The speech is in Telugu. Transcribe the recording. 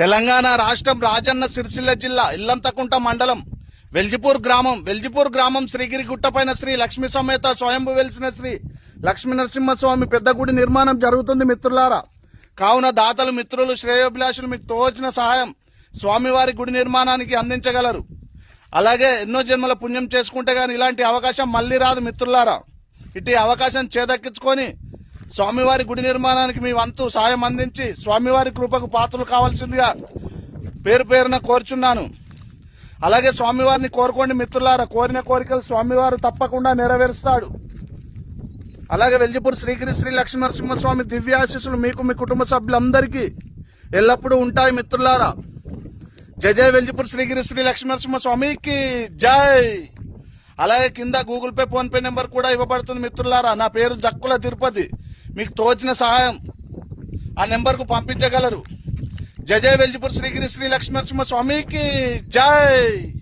తెలంగాణ రాష్ట్రం రాజన్న సిరిసిల్ల జిల్లా ఇల్లంతకుంట మండలం వెల్జిపూర్ గ్రామం. వెల్జిపూర్ గ్రామం శ్రీగిరి గుట్టపైన శ్రీ లక్ష్మీ సమేత స్వయంభు వెలిసిన శ్రీ లక్ష్మీ నరసింహస్వామి పెద్ద గుడి నిర్మాణం జరుగుతుంది మిత్రులారా. కావున దాతలు మిత్రులు శ్రేయోభిలాషులు మీకు తోచిన సహాయం స్వామివారి గుడి నిర్మాణానికి అందించగలరు. అలాగే ఎన్నో జన్మల పుణ్యం చేసుకుంటే కానీ ఇలాంటి అవకాశం మళ్ళీ రాదు మిత్రులారా. ఇటు అవకాశం చేదక్కించుకొని స్వామివారి గుడి నిర్మాణానికి మీ వంతు సాయం అందించి స్వామివారి కృపకు పాత్రలు కావాల్సిందిగా పేరు పేరున కోరుచున్నాను. అలాగే స్వామివారిని కోరుకోండి మిత్రులారా కోరిన కోరికలు స్వామివారు తప్పకుండా నెరవేరుస్తాడు. అలాగే వెల్జిపూర్ శ్రీగిరి శ్రీ లక్ష్మీనరసింహస్వామి దివ్యాశీస్సులు మీకు మీ కుటుంబ సభ్యులందరికీ ఎల్లప్పుడూ ఉంటాయి మిత్రులారా. జయ జయ వెల్జిపూర్ శ్రీగిరి శ్రీ లక్ష్మీనరసింహస్వామికి స్వామికి జై. అలాగే కింద Google Pay PhonePe number కూడా ఇవ్వబడుతుంది మిత్రులారా. నా పేరు జక్కుల తిరుపతి. మీకు తోచిన సహాయం ఆ నెంబర్కు పంపించగలరు. జయ జయ వెల్జిపూర్ శ్రీగిరి శ్రీ లక్ష్మీ నరసింహ స్వామికి జై!